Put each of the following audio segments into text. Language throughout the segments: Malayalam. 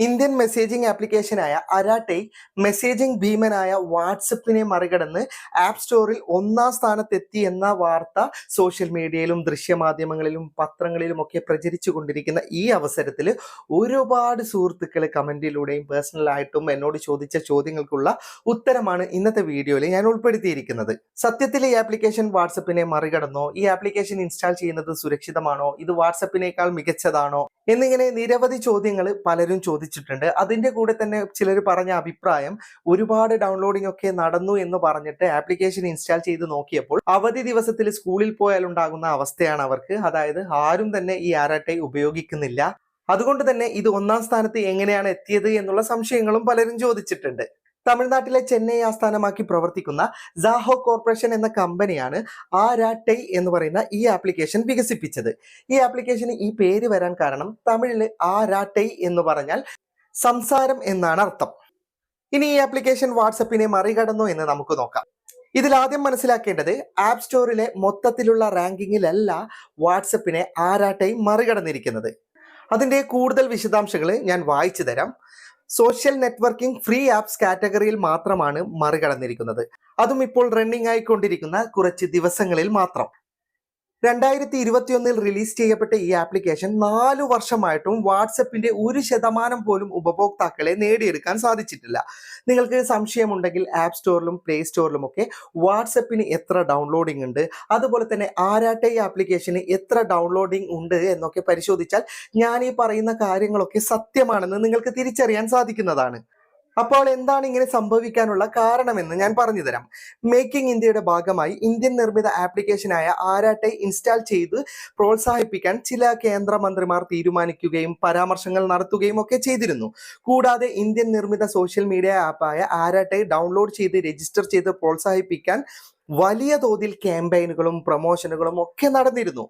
ഇന്ത്യൻ മെസ്സേജിംഗ് ആപ്ലിക്കേഷനായ അരാട്ടെ മെസ്സേജിംഗ് ഭീമനായ വാട്സപ്പിനെ മറികടന്ന് ആപ്പ് സ്റ്റോറിൽ ഒന്നാം സ്ഥാനത്തെത്തി എന്ന വാർത്ത സോഷ്യൽ മീഡിയയിലും ദൃശ്യമാധ്യമങ്ങളിലും പത്രങ്ങളിലും ഒക്കെ പ്രചരിച്ചു കൊണ്ടിരിക്കുന്ന ഈ അവസരത്തിൽ ഒരുപാട് സുഹൃത്തുക്കൾ കമന്റിലൂടെയും പേഴ്സണലായിട്ടും എന്നോട് ചോദിച്ച ചോദ്യങ്ങൾക്കുള്ള ഉത്തരമാണ് ഇന്നത്തെ വീഡിയോയിൽ ഞാൻ ഉൾപ്പെടുത്തിയിരിക്കുന്നത്. സത്യത്തിൽ ഈ ആപ്ലിക്കേഷൻ വാട്സപ്പിനെ മറികടന്നോ? ഈ ആപ്ലിക്കേഷൻ ഇൻസ്റ്റാൾ ചെയ്യുന്നത് സുരക്ഷിതമാണോ? ഇത് വാട്സപ്പിനേക്കാൾ മികച്ചതാണോ? എന്നിങ്ങനെ നിരവധി ചോദ്യങ്ങൾ പലരും ചോദിച്ചിട്ടുണ്ട്. അതിന്റെ കൂടെ തന്നെ ചിലർ പറഞ്ഞ അഭിപ്രായം ഒരുപാട് ഡൗൺലോഡിംഗ് ഒക്കെ നടന്നു എന്ന് പറഞ്ഞിട്ട് ആപ്ലിക്കേഷൻ ഇൻസ്റ്റാൾ ചെയ്ത് നോക്കിയപ്പോൾ അവധി ദിവസത്തിൽ സ്കൂളിൽ പോയാൽ ഉണ്ടാകുന്ന അവസ്ഥയാണ് അവർക്ക്. അതായത് ആരും തന്നെ ഈ ആരാട്ടെ ഉപയോഗിക്കുന്നില്ല. അതുകൊണ്ട് തന്നെ ഇത് ഒന്നാം സ്ഥാനത്ത് എങ്ങനെയാണ് എത്തിയത് എന്നുള്ള സംശയങ്ങളും പലരും ചോദിച്ചിട്ടുണ്ട്. തമിഴ്നാട്ടിലെ ചെന്നൈ ആസ്ഥാനമാക്കി പ്രവർത്തിക്കുന്ന സാഹോ കോർപ്പറേഷൻ എന്ന കമ്പനിയാണ് ആരാട്ടൈ എന്ന് പറയുന്ന ഈ ആപ്ലിക്കേഷൻ വികസിപ്പിച്ചത്. ഈ ആപ്ലിക്കേഷന് ഈ പേര് വരാൻ കാരണം തമിഴിൽ ആരാട്ടൈ എന്ന് പറഞ്ഞാൽ സംസാരം എന്നാണ് അർത്ഥം. ഇനി ഈ ആപ്ലിക്കേഷൻ വാട്സപ്പിനെ മറികടന്നു എന്ന് നമുക്ക് നോക്കാം. ഇതിൽ ആദ്യം മനസ്സിലാക്കേണ്ടത് ആപ്പ് സ്റ്റോറിലെ മൊത്തത്തിലുള്ള റാങ്കിങ്ങിലല്ല വാട്സപ്പിനെ ആരാട്ടൈ മറികടന്നിരിക്കുന്നത്. അതിന്റെ കൂടുതൽ വിശദാംശങ്ങൾ ഞാൻ വായിച്ചു തരാം. സോഷ്യൽ നെറ്റ്വർക്കിംഗ് ഫ്രീ ആപ്സ് കാറ്റഗറിയിൽ മാത്രമാണ് മറികടന്നിരിക്കുന്നത്. അതും ഇപ്പോൾ റണ്ണിംഗ് ആയിക്കൊണ്ടിരിക്കുന്ന കുറച്ച് ദിവസങ്ങളിൽ മാത്രം. രണ്ടായിരത്തി ഇരുപത്തിയൊന്നിൽ റിലീസ് ചെയ്യപ്പെട്ട ഈ ആപ്ലിക്കേഷൻ നാലു വർഷമായിട്ടും വാട്സപ്പിന്റെ ഒരു ശതമാനം പോലും ഉപഭോക്താക്കളെ നേടിയെടുക്കാൻ സാധിച്ചിട്ടില്ല. നിങ്ങൾക്ക് സംശയമുണ്ടെങ്കിൽ ആപ്പ് സ്റ്റോറിലും പ്ലേ സ്റ്റോറിലും ഒക്കെ വാട്സപ്പിന് എത്ര ഡൗൺലോഡിംഗ് ഉണ്ട് അതുപോലെ തന്നെ ആരാട്ടെ ഈ ആപ്ലിക്കേഷന് എത്ര ഡൗൺലോഡിംഗ് ഉണ്ട് എന്നൊക്കെ പരിശോധിച്ചാൽ ഞാൻ ഈ പറയുന്ന കാര്യങ്ങളൊക്കെ സത്യമാണെന്ന് നിങ്ങൾക്ക് തിരിച്ചറിയാൻ സാധിക്കുന്നതാണ്. അപ്പോൾ എന്താണ് ഇങ്ങനെ സംഭവിക്കാനുള്ള കാരണമെന്ന് ഞാൻ പറഞ്ഞു തരാം മേക്കിംഗ് ഇന്ത്യയുടെ ഭാഗമായി ഇന്ത്യൻ നിർമ്മിത ആപ്ലിക്കേഷനായ ആരാട്ടെ ഇൻസ്റ്റാൾ ചെയ്ത് പ്രോത്സാഹിപ്പിക്കാൻ ചില കേന്ദ്രമന്ത്രിമാർ തീരുമാനിക്കുകയും പരാമർശങ്ങൾ നടത്തുകയും ഒക്കെ ചെയ്തിരുന്നു. കൂടാതെ ഇന്ത്യൻ നിർമ്മിത സോഷ്യൽ മീഡിയ ആപ്പായ ആരാട്ടെ ഡൗൺലോഡ് ചെയ്ത് രജിസ്റ്റർ ചെയ്ത് പ്രോത്സാഹിപ്പിക്കാൻ വലിയ തോതിൽ ക്യാമ്പയിനുകളും പ്രൊമോഷനുകളും ഒക്കെ നടന്നിരുന്നു.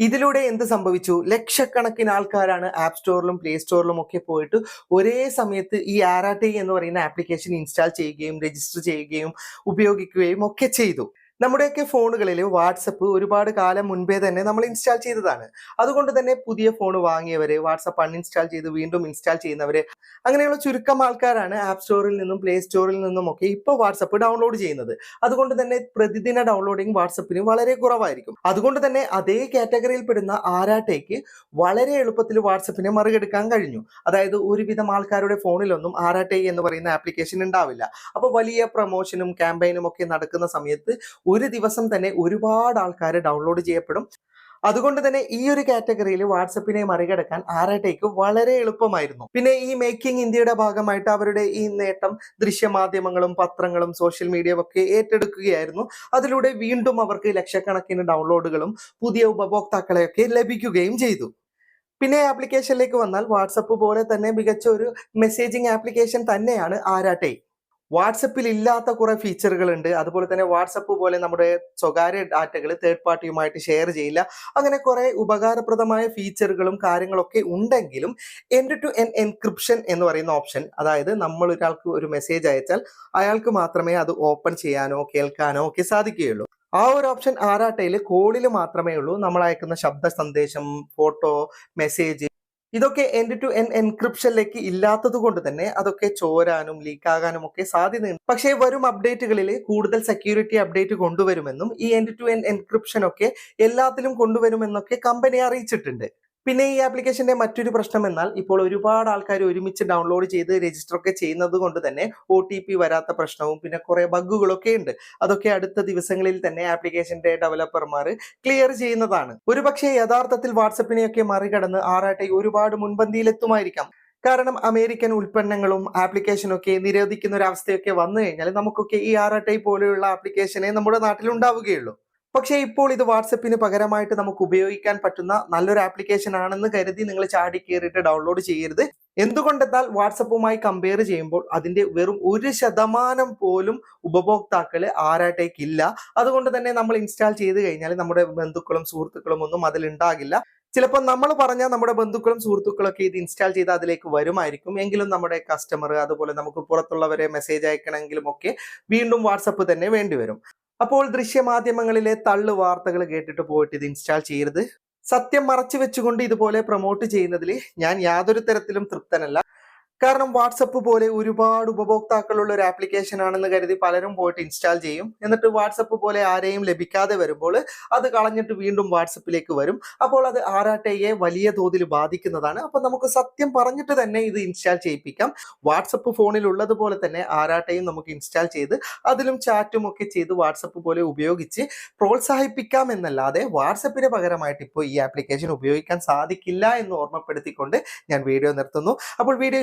ഇതിലൂടെ എന്ത് സംഭവിച്ചു? ലക്ഷക്കണക്കിന് ആൾക്കാരാണ് ആപ്പ് സ്റ്റോറിലും പ്ലേ സ്റ്റോറിലും ഒക്കെ പോയിട്ട് ഒരേ സമയത്ത് ഈ ആറാട്ടെ എന്ന് പറയുന്ന ആപ്ലിക്കേഷൻ ഇൻസ്റ്റാൾ ചെയ്യുകയും രജിസ്റ്റർ ചെയ്യുകയും ഉപയോഗിക്കുകയും ഒക്കെ ചെയ്തു. നമ്മുടെയൊക്കെ ഫോണുകളിൽ വാട്സപ്പ് ഒരുപാട് കാലം മുൻപേ തന്നെ നമ്മൾ ഇൻസ്റ്റാൾ ചെയ്തതാണ്. അതുകൊണ്ട് തന്നെ പുതിയ ഫോൺ വാങ്ങിയവർ വാട്സപ്പ് അൺഇൻസ്റ്റാൾ ചെയ്ത് വീണ്ടും ഇൻസ്റ്റാൾ ചെയ്യുന്നവർ അങ്ങനെയുള്ള ചുരുക്കം ആൾക്കാരാണ് ആപ്പ് സ്റ്റോറിൽ നിന്നും പ്ലേ സ്റ്റോറിൽ നിന്നും ഒക്കെ ഇപ്പോൾ വാട്സപ്പ് ഡൗൺലോഡ് ചെയ്യുന്നത്. അതുകൊണ്ട് തന്നെ പ്രതിദിന ഡൗൺലോഡിംഗ് വാട്സപ്പിന് വളരെ കുറവായിരിക്കും. അതുകൊണ്ട് തന്നെ അതേ കാറ്റഗറിയിൽ പെടുന്ന ആരാട്ടേക്ക് വളരെ എളുപ്പത്തിൽ വാട്സപ്പിനെ മറികടക്കാൻ കഴിഞ്ഞു. അതായത് ഒരുവിധം ആൾക്കാരുടെ ഫോണിലൊന്നും ആരാട്ടേ എന്ന് പറയുന്ന ആപ്ലിക്കേഷൻ ഉണ്ടാവില്ല. അപ്പോൾ വലിയ പ്രൊമോഷനും ക്യാമ്പയിനും ഒക്കെ നടക്കുന്ന സമയത്ത് ഒരു ദിവസം തന്നെ ഒരുപാട് ആൾക്കാർ ഡൗൺലോഡ് ചെയ്യപ്പെടും. അതുകൊണ്ട് തന്നെ ഈ ഒരു കാറ്റഗറിയിൽ വാട്സപ്പിനെ മറികടക്കാൻ ആരാട്ടേക്ക് വളരെ എളുപ്പമായിരുന്നു. പിന്നെ ഈ മേക്കിംഗ് ഇന്ത്യയുടെ ഭാഗമായിട്ട് അവരുടെ ഈ നേട്ടം ദൃശ്യമാധ്യമങ്ങളും പത്രങ്ങളും സോഷ്യൽ മീഡിയ ഒക്കെ ഏറ്റെടുക്കുകയായിരുന്നു. അതിലൂടെ വീണ്ടും അവർക്ക് ലക്ഷക്കണക്കിന് ഡൗൺലോഡുകളും പുതിയ ഉപഭോക്താക്കളെയൊക്കെ ലഭിക്കുകയും ചെയ്തു. പിന്നെ ആപ്ലിക്കേഷനിലേക്ക് വന്നാൽ വാട്സപ്പ് പോലെ തന്നെ മികച്ച ഒരു മെസ്സേജിംഗ് ആപ്ലിക്കേഷൻ തന്നെയാണ് ആരാട്ടെ വാട്സപ്പിൽ ഇല്ലാത്ത കുറെ ഫീച്ചറുകൾ ഉണ്ട് അതുപോലെ തന്നെ വാട്സപ്പ് പോലെ നമ്മുടെ സ്വകാര്യ ഡാറ്റകൾ തേർഡ് പാർട്ടിയുമായിട്ട് ഷെയർ ചെയ്യില്ല. അങ്ങനെ കുറെ ഉപകാരപ്രദമായ ഫീച്ചറുകളും കാര്യങ്ങളൊക്കെ ഉണ്ടെങ്കിലും എൻഡ് ടു എൻ എൻക്രിപ്ഷൻ എന്ന് പറയുന്ന ഓപ്ഷൻ അതായത് നമ്മൾ ഒരാൾക്ക് ഒരു മെസ്സേജ് അയച്ചാൽ അയാൾക്ക് മാത്രമേ അത് ഓപ്പൺ ചെയ്യാനോ കേൾക്കാനോ ഒക്കെ സാധിക്കുകയുള്ളൂ. ആ ഒരു ഓപ്ഷൻ ആറാട്ടയിൽ കോളിൽ മാത്രമേ ഉള്ളൂ. നമ്മൾ അയക്കുന്ന ശബ്ദ സന്ദേശം ഫോട്ടോ മെസ്സേജ് ഇതൊക്കെ എൻഡ് ടു എൻ എൻക്രിപ്ഷനിലേക്ക് ഇല്ലാത്തത് കൊണ്ട് തന്നെ അതൊക്കെ ചോരാനും ലീക്കാകാനും ഒക്കെ സാധ്യതയുണ്ട്. പക്ഷേ വരും അപ്ഡേറ്റുകളിൽ കൂടുതൽ സെക്യൂരിറ്റി അപ്ഡേറ്റ് കൊണ്ടുവരുമെന്നും ഈ എൻഡ് ടു എൻ എൻക്രിപ്ഷൻ ഒക്കെ എല്ലാത്തിലും കൊണ്ടുവരുമെന്നൊക്കെ കമ്പനി അറിയിച്ചിട്ടുണ്ട്. പിന്നെ ഈ ആപ്ലിക്കേഷന്റെ മറ്റൊരു പ്രശ്നം എന്നാൽ ഇപ്പോൾ ഒരുപാട് ആൾക്കാർ ഒരുമിച്ച് ഡൗൺലോഡ് ചെയ്ത് രജിസ്റ്റർ ഒക്കെ ചെയ്യുന്നത് കൊണ്ട് തന്നെ ഒ ടി പി വരാത്ത പ്രശ്നവും പിന്നെ കുറെ ബഗ്ഗുകളൊക്കെ ഉണ്ട്. അതൊക്കെ അടുത്ത ദിവസങ്ങളിൽ തന്നെ ആപ്ലിക്കേഷന്റെ ഡെവലപ്പർമാർ ക്ലിയർ ചെയ്യുന്നതാണ്. ഒരുപക്ഷെ യഥാർത്ഥത്തിൽ വാട്സപ്പിനെയൊക്കെ മറികടന്ന് ആറാട്ടെ ഒരുപാട് മുൻപന്തിയിലെത്തുമായിരിക്കാം. കാരണം അമേരിക്കൻ ഉൽപ്പന്നങ്ങളും ആപ്ലിക്കേഷനൊക്കെ നിരോധിക്കുന്ന ഒരു അവസ്ഥയൊക്കെ വന്നു കഴിഞ്ഞാൽ നമുക്കൊക്കെ ഈ ആറാട്ടെ പോലെയുള്ള ആപ്ലിക്കേഷനെ നമ്മുടെ നാട്ടിൽ ഉണ്ടാവുകയുള്ളൂ. പക്ഷേ ഇപ്പോൾ ഇത് വാട്സപ്പിന് പകരമായിട്ട് നമുക്ക് ഉപയോഗിക്കാൻ പറ്റുന്ന നല്ലൊരു ആപ്ലിക്കേഷൻ ആണെന്ന് കരുതി നിങ്ങൾ ചാടി കയറിയിട്ട് ഡൗൺലോഡ് ചെയ്യരുത്. എന്തുകൊണ്ടെന്നാൽ വാട്സപ്പുമായി കമ്പയർ ചെയ്യുമ്പോൾ അതിന്റെ വെറും ഒരു ശതമാനം പോലും ഉപഭോക്താക്കൾ ആരാട്ടേക്കില്ല അതുകൊണ്ട് തന്നെ നമ്മൾ ഇൻസ്റ്റാൾ ചെയ്ത് കഴിഞ്ഞാൽ നമ്മുടെ ബന്ധുക്കളും സുഹൃത്തുക്കളും ഒന്നും അതിൽ ഉണ്ടാകില്ല. ചിലപ്പോൾ നമ്മൾ പറഞ്ഞാൽ നമ്മുടെ ബന്ധുക്കളും സുഹൃത്തുക്കളൊക്കെ ഇത് ഇൻസ്റ്റാൾ ചെയ്ത് അതിലേക്ക് വരുമായിരിക്കും. എങ്കിലും നമ്മുടെ കസ്റ്റമർ അതുപോലെ നമുക്ക് പുറത്തുള്ളവരെ മെസ്സേജ് അയക്കണമെങ്കിലും ഒക്കെ വീണ്ടും വാട്സപ്പ് തന്നെ വേണ്ടിവരും അപ്പോൾ ദൃശ്യമാധ്യമങ്ങളിലെ തള്ളു വാർത്തകൾ കേട്ടിട്ട് പോയിട്ട് ഇത് ഇൻസ്റ്റാൾ ചെയ്യരുത്. സത്യം മറച്ചു വെച്ചുകൊണ്ട് ഇതുപോലെ പ്രൊമോട്ട് ചെയ്യുന്നതിൽ ഞാൻ യാതൊരു തരത്തിലും തൃപ്തനല്ല. കാരണം വാട്സപ്പ് പോലെ ഒരുപാട് ഉപഭോക്താക്കളുള്ള ഒരു ആപ്ലിക്കേഷൻ ആണെന്ന് കരുതി പലരും പോയിട്ട് ഇൻസ്റ്റാൾ ചെയ്യും. എന്നിട്ട് വാട്സപ്പ് പോലെ ആരെയും ലഭിക്കാതെ വരുമ്പോൾ അത് കളഞ്ഞിട്ട് വീണ്ടും വാട്സപ്പിലേക്ക് വരും. അപ്പോൾ അത് ആരാട്ടയെ വലിയ തോതിൽ ബാധിക്കുന്നതാണ്. അപ്പൊ നമുക്ക് സത്യം പറഞ്ഞിട്ട് തന്നെ ഇത് ഇൻസ്റ്റാൾ ചെയ്യിപ്പിക്കാം. വാട്സപ്പ് ഫോണിൽ ഉള്ളതുപോലെ തന്നെ ആരാട്ടയും നമുക്ക് ഇൻസ്റ്റാൾ ചെയ്ത് അതിലും ചാറ്റും ഒക്കെ ചെയ്ത് വാട്സപ്പ് പോലെ ഉപയോഗിച്ച് പ്രോത്സാഹിപ്പിക്കാം എന്നല്ലാതെ വാട്സപ്പിന് പകരമായിട്ട് ഇപ്പോൾ ഈ ആപ്ലിക്കേഷൻ ഉപയോഗിക്കാൻ സാധിക്കില്ല എന്ന് ഓർമ്മപ്പെടുത്തിക്കൊണ്ട് ഞാൻ വീഡിയോ നിർത്തുന്നു. അപ്പോൾ വീഡിയോ